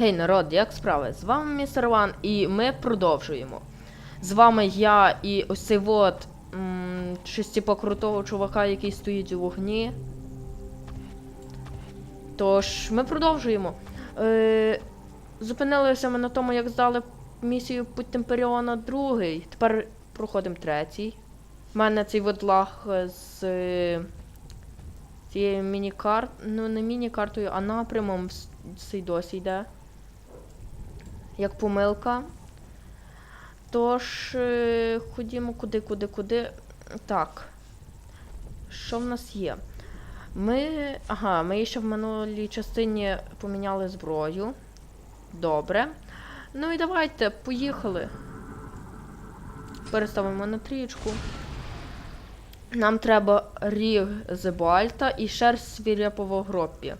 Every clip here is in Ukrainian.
Гей, народ, як справи? З вами містер Ван, і ми продовжуємо. З вами я і ось цей вот типу чувака, який стоїть у вогні. Тож, ми продовжуємо. Е, зупинилися ми на тому, як здали місію Путь Темперіона другий. Тепер проходимо третій. У мене цей вот лаг е, з е, цією міні-карт. Ну, не міні-картою, а напрямом цей досі йде. Як помилка. Тож, е, ходімо куди, куди, куди. Так. Що в нас є? Ми. Ага, ми ще в минулій частині поміняли зброю. Добре. Ну і давайте, поїхали. Переставимо на трієчку. Нам треба ріг Зебальта і шерсть свіряпого гропі.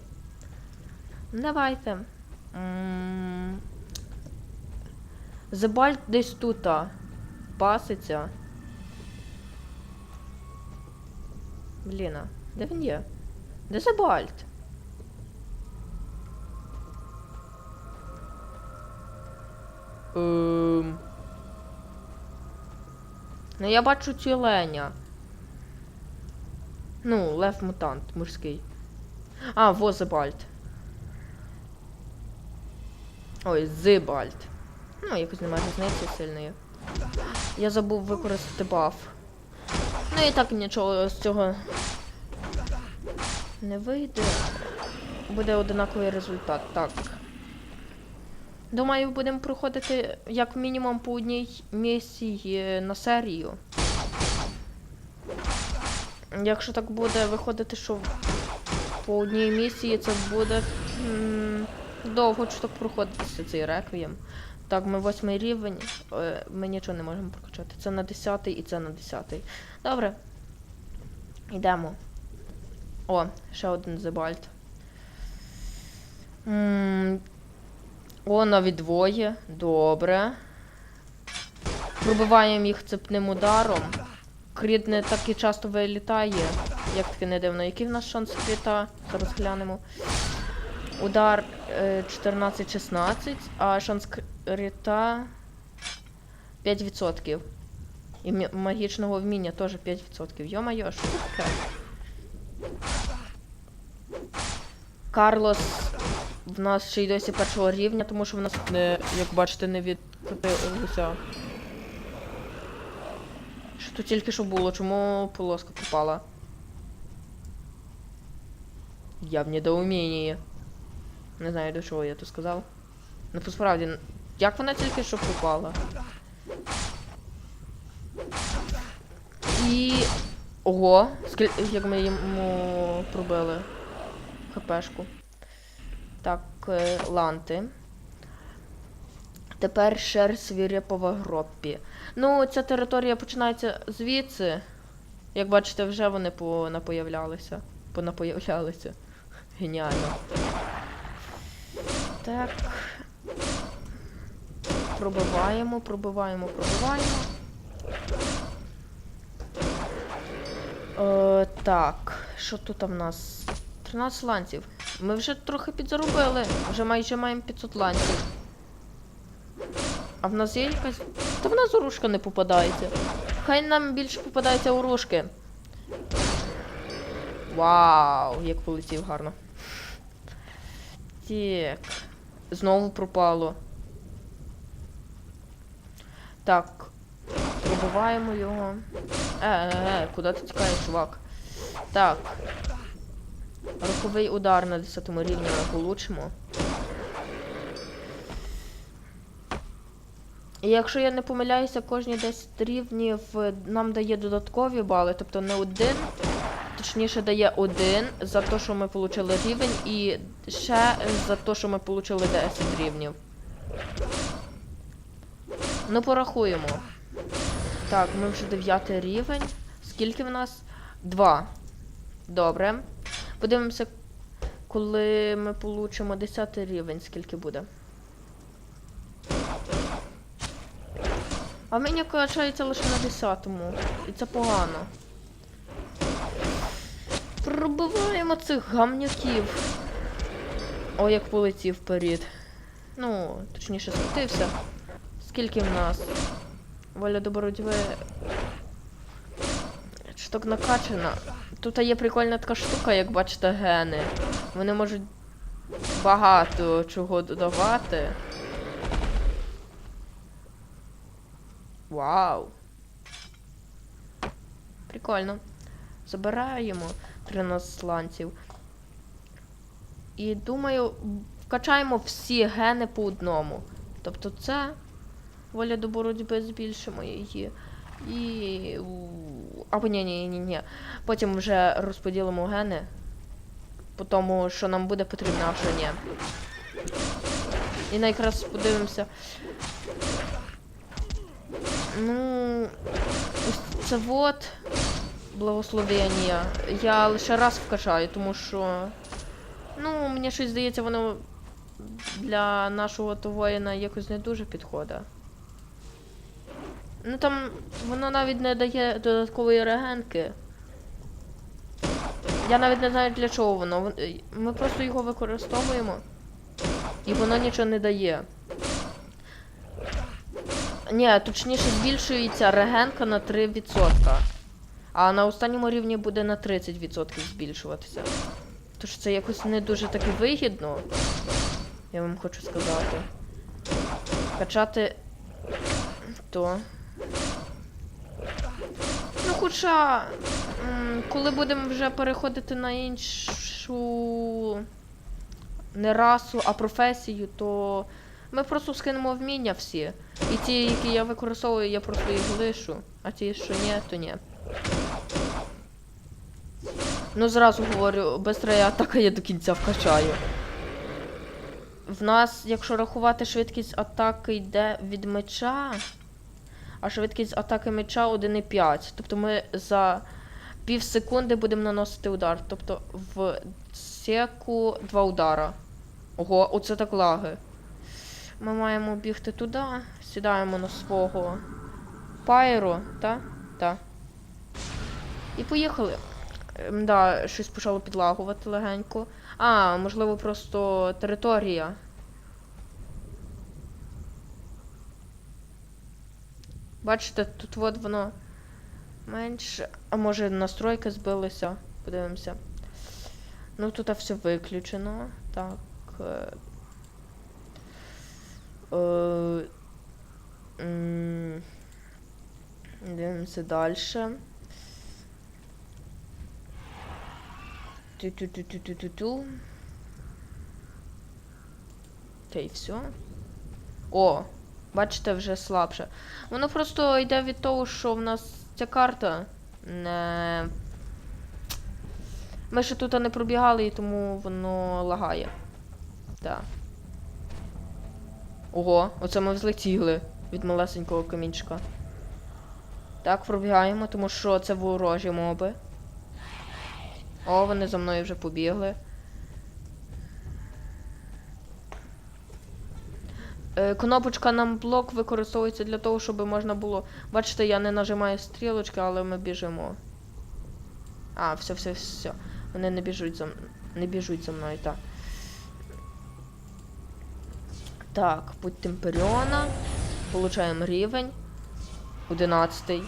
Давайте. М, Зебальт десь тут а, паситься. Блін, де він є? Де Зебальт? Ем... Ну я бачу тюленя. Ну, лев мутант морський. А, во Зебальт. Ой, Зибальт. Ну, якось немає різниці сильної. Я забув використати баф. Ну і так нічого з цього не вийде. Буде одинаковий результат. Так. Думаю, будемо проходити як мінімум по одній місії на серію. Якщо так буде виходити, що по одній місії це буде довго чи так проходитися цей реквієм. Так, ми восьмий рівень, е, ми нічого не можемо прокачати. Це на 10 і це на 10. Добре. Йдемо. О, ще один зебальт. О, навіть двоє. Добре. Пробиваємо їх цепним ударом. Кріт не так і часто вилітає. Як таки не дивно. Який в нас шанс кріта? Зараз глянемо. Удар е, 14-16, а шанс кріта 5%. І магічного вміння теж 5%. Йо-майо, що? Карлос в нас ще й досі першого рівня, тому що в нас не, як бачите, не відкрутилося. Що тут тільки що було? Чому полоска пропала? Я в недоумінні. Не знаю, до чого я то сказав. Ну, посправді, як вона тільки що пропала? І. Ого! Скіль... Як ми йому пробили хпшку. Так, е, ланти. Тепер шерсть свірепова гроппі. Ну, ця територія починається звідси. Як бачите, вже вони понапоявлялися. Понапоявлялися. Геніально. Так. Пробиваємо, пробиваємо, пробиваємо. Е, так, що тут в нас? 13 ланців. Ми вже трохи підзаробили. Вже майже маємо 500 ланців. А в нас є якась. Та в нас урушка не попадається. Хай нам більше попадається урушки. Вау, як полетів гарно. Так. Знову пропало. Так. Пробиваємо його. Е, е, е, куди ти тікаєш, чувак? Так. Руховий удар на 10 рівні ми получимо. І якщо я не помиляюся, кожні 10 рівнів е, нам дає додаткові бали, тобто не один, точніше дає один за те, що ми отримали рівень, і ще за те, що ми отримали 10 рівнів. Ну, порахуємо. Так, ми вже 9 рівень. Скільки в нас? Два. Добре. Подивимося, коли ми получимо 10 рівень, скільки буде. А в мене качається лише на 10-му. І це погано. Пробиваємо цих гамнюків. О, як полетів вперед. Ну, точніше, скрутився. Скільки в нас? Воля до боротьби. Штук накачана. Тут є прикольна така штука, як бачите, гени. Вони можуть багато чого додавати. Вау. Прикольно. Забираємо 13 сланців. І думаю, вкачаємо всі гени по одному. Тобто це воля до боротьби збільшимо її. І. Або ні, ні, ні, ні. Потім вже розподілимо гени. По тому, що нам буде потрібно, а що ні. І найкраще подивимося. Ну. Ось це вот. Благословення. Я лише раз вкачаю, тому що. Ну, мені щось здається, воно для нашого то воїна якось не дуже підходить. Ну там воно навіть не дає додаткової регенки. Я навіть не знаю для чого воно. Е, Ми просто його використовуємо. І воно нічого не дає. Ні, точніше збільшується регенка на 3%. А на останньому рівні буде на 30% збільшуватися. Тож це якось не дуже таки вигідно. Я вам хочу сказати. Качати то. Ну, хоча, коли будемо вже переходити на іншу не расу, а професію, то ми просто скинемо вміння всі. І ті, які я використовую, я просто їх лишу. А ті, що ні, то ні. Ну, зразу говорю, бистра атака я до кінця вкачаю. В нас, якщо рахувати швидкість атаки йде від меча, а швидкість атаки меча 1,5. Тобто ми за пів секунди будемо наносити удар. Тобто в секу два удара. Ого, оце так лаги. Ми маємо бігти туди, сідаємо на свого пайро, та? Та. І поїхали. Да, щось почало підлагувати легенько. А, можливо, просто територія. Бачите, тут от воно менше. А може настройки збилися. Подивимося. Ну тут все виключено. Так. Е, е, Дивимося далі. Ту-ту-ту-ту-ту-ту. Та й все. О, бачите, вже слабше. Воно просто йде від того, що в нас ця карта не. Ми ще тут не пробігали, і тому воно лагає. Так. Ого, оце ми взлетіли від малесенького камінчика. Так, пробігаємо, тому що це ворожі моби. О, вони за мною вже побігли. Е, Кнопочка нам блок використовується для того, щоб можна було. Бачите, я не нажимаю стрілочки, але ми біжимо. А, все, все, все. Вони не біжуть за не біжуть за мною, так. Так, путь Темперіона. Получаємо рівень. 11.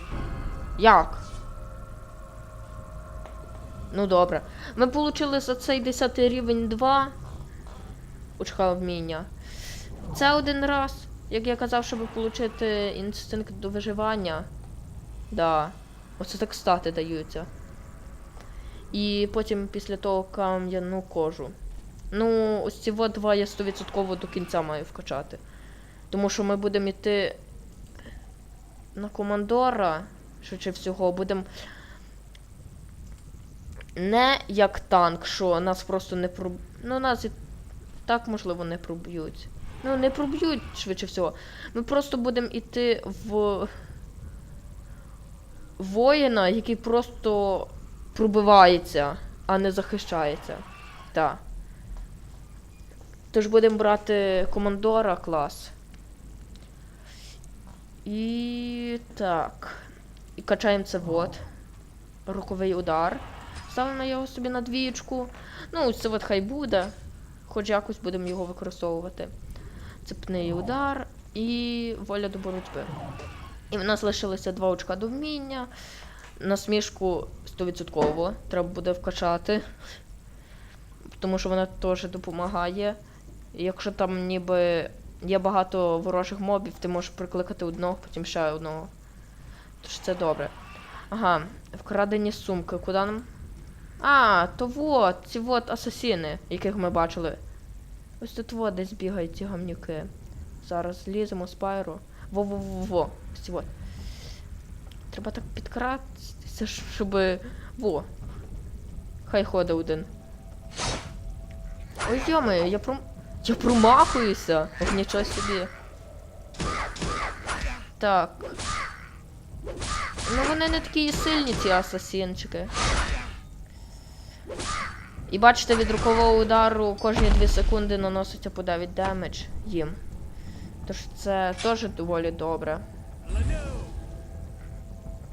Як? Ну добре. Ми отримали за цей 10 рівень 2 очка вміння. Це один раз, як я казав, щоб отримати інстинкт до виживання. Да. Оце так стати даються. І потім після того кам'яну кожу. Ну, ось ці два я 100% до кінця маю вкачати. Тому що ми будемо йти на командора, швидше всього, будемо не як танк, що нас просто не проб... Ну, нас і так, можливо, не проб'ють. Ну, не проб'ють, швидше всього. Ми просто будемо йти в воїна, який просто пробивається, а не захищається. Так. Тож будемо брати командора клас. І так. І качаємо це вот. Руковий удар. Ставимо його собі на двієчку. Ну, це от хай буде. Хоч якось будемо його використовувати. цепний удар і воля до боротьби. І в нас лишилося два очка до вміння. Насмішку 100% треба буде вкачати. Тому що вона теж допомагає. Якщо там ніби є багато ворожих мобів, ти можеш прикликати одного, потім ще одного. Тож це добре. Ага, вкрадені сумки. Куди нам? А, то вот, ці вот асасіни, яких ми бачили. Ось тут вот десь бігають ці гамнюки. Зараз ліземо з пайру. Во-во-во-во. Ось ці вот. Треба так підкратися, щоб. Во. Хай ходить один. Ой, йомаю, я пром... Я промахуюся! Ох, нічого собі. Так. Ну вони не такі сильні, ці асасінчики. І бачите, від рукового удару кожні 2 секунди наноситься по 9 демедж їм. Тож це теж доволі добре.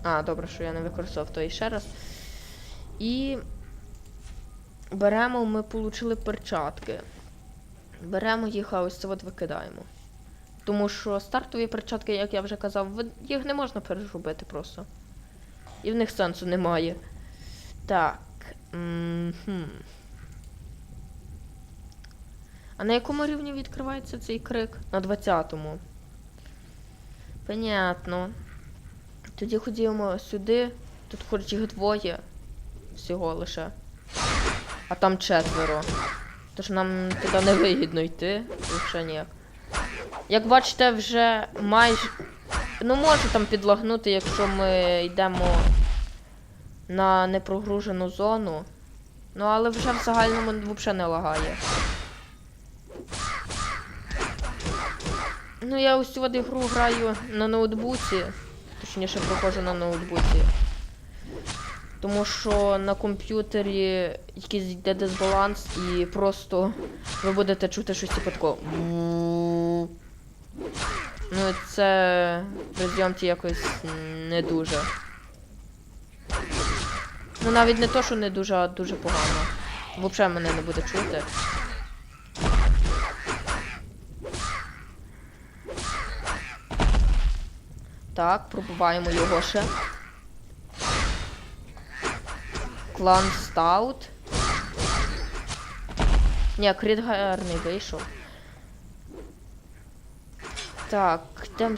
А, добре, що я не використовував то і ще раз. І беремо, ми отримали перчатки. Беремо їх, а ось це от викидаємо. Тому що стартові перчатки, як я вже казав, їх не можна переробити просто. І в них сенсу немає. Так. А на якому рівні відкривається цей крик? На 20-му. Понятно. Тоді ходімо сюди. Тут хоч їх двоє. Всього лише. А там четверо. Тож нам туди не вигідно йти. Лише ніяк. Як бачите, вже майже. Ну, може там підлагнути, якщо ми йдемо на непрогружену зону. Ну, але вже в загальному взагалі не лагає. Ну, я ось от ігру граю на ноутбуці. Точніше, проходжу на ноутбуці. Тому що на комп'ютері якийсь йде дисбаланс і просто ви будете чути щось типу такого. Ну, це при зйомці якось не дуже. Ну навіть не то, що не дуже, а дуже погано. Взагалі мене не буде чути. Так, пробуваємо його ще. Клан Стаут. Ні, кріт гарний вийшов. Так, йдемо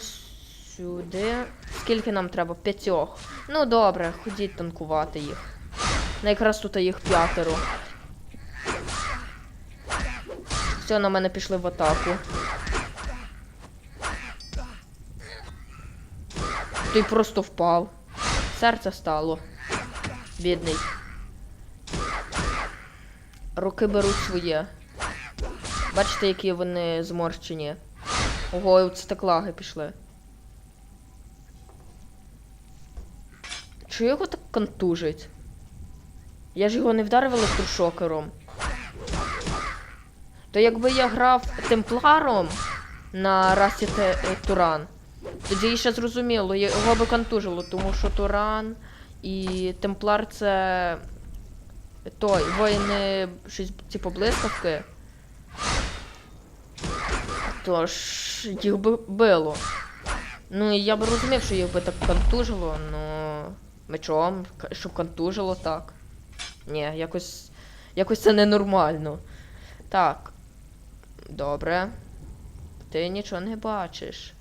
сюди. Скільки нам треба? П'ятьох. Ну добре, ходіть танкувати їх. Ну, якраз тут їх п'ятеро. Все, на мене пішли в атаку. Той просто впав. Серце стало. Бідний. Руки беруть своє. Бачите, які вони зморщені. Ого, це так лаги пішли. Чи його так контужить? Я ж його не вдарив електрошокером. То якби я грав темпларом на расі е, Туран, тоді ще зрозуміло, його би контужило, тому що Туран і Темплар це той, воїни щось типу блискавки. Тож їх би било. Ну і я би розумів, що їх би так контужило, ну мечом, щоб контужило так. Ні, якось. Якось це ненормально. Так. Добре. Ти нічого не бачиш.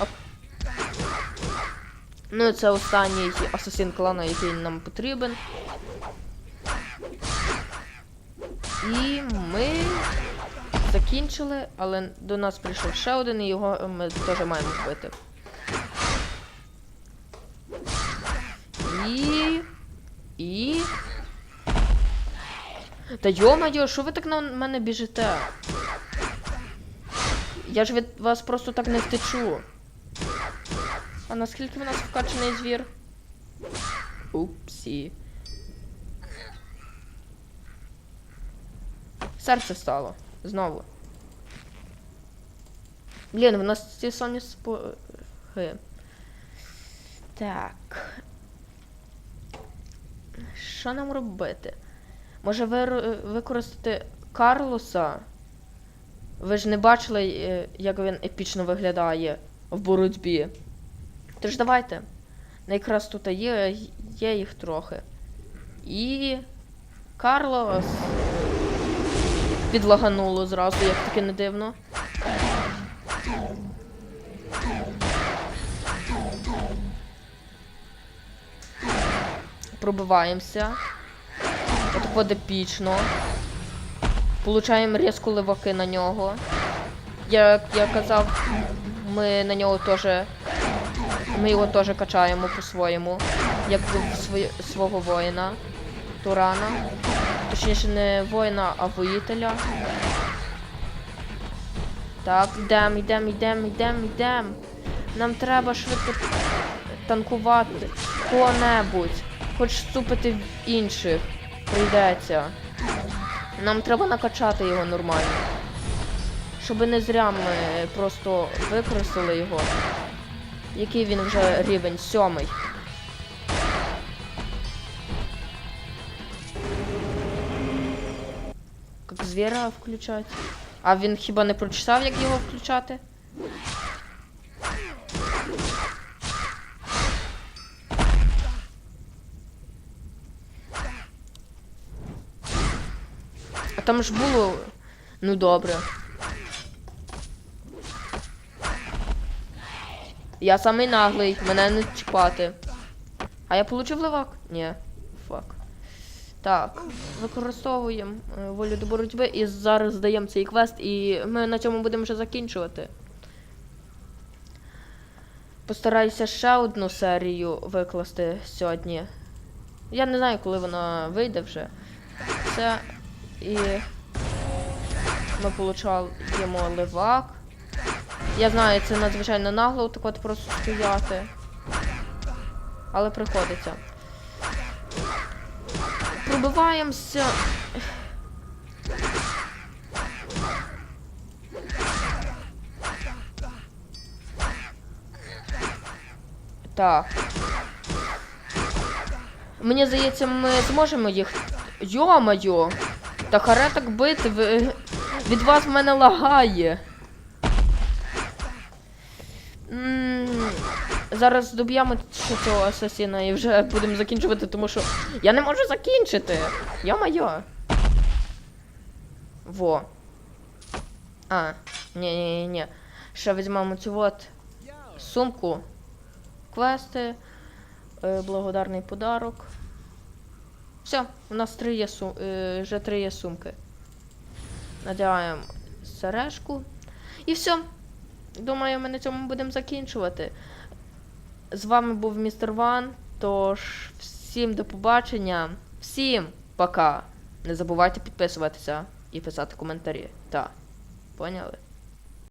Оп. Ну, це останній асасін клана, який нам потрібен. І ми закінчили, але до нас прийшов ще один, і його ми теж маємо вбити. І. І. Та йо-моє, що ви так на мене біжите? Я ж від вас просто так не втечу. А наскільки в нас вкачаний звір? Упсі. Серце стало. Знову. Блін, в нас ці самі спохи. Так. Що нам робити? Може вир... використати Карлоса Ви ж не бачили, е, як він епічно виглядає в боротьбі. Тож давайте. Якраз тут є, є їх трохи. І. Карлос. Підлагануло зразу, як таке не дивно. Пробиваємося. Отако епічно. Получаємо різку ливаки на нього. Як я казав, ми на нього теж. Ми його теж качаємо по-своєму. Як в своє, свого воїна. Турана. Точніше, не воїна, а воїтеля. Так, йдем, йдем, йдем, йдем, йдем. Нам треба швидко танкувати кого-небудь. Хоч вступити в інших. Прийдеться. Нам треба накачати його нормально. Щоб не зря ми просто використали його. Який він вже рівень? Сьомий. Як звіра включати? А він хіба не прочитав, як його включати? Там ж було. Ну добре. Я самий наглий, мене не чіпати. А я получив левак? Ні. Фак. Так, використовуємо е, волю до боротьби і зараз здаємо цей квест, і ми на цьому будемо вже закінчувати. Постараюся ще одну серію викласти сьогодні. Я не знаю, коли вона вийде вже. Це і ми получаємо левак. Я знаю, це надзвичайно нагло так от просто стояти. Але приходиться. Пробиваємося. Так. Мені здається, ми зможемо їх. Йо-моє! Та харе так бити, ви... від вас в мене лагає. М, Зараз доб'ємо цього асасіна і вже будемо закінчувати, тому що я не можу закінчити. Йо-моє. Во. А, ні-ні-ні. Ще візьмемо цю от сумку. Квести. е, Благодарний подарок. Все, у нас три є сум... е, вже три є сумки. Надягаємо сережку. І все. Думаю, ми на цьому будемо закінчувати. З вами був містер Ван. Тож, всім до побачення. Всім пока. Не забувайте підписуватися і писати коментарі. Так, поняли?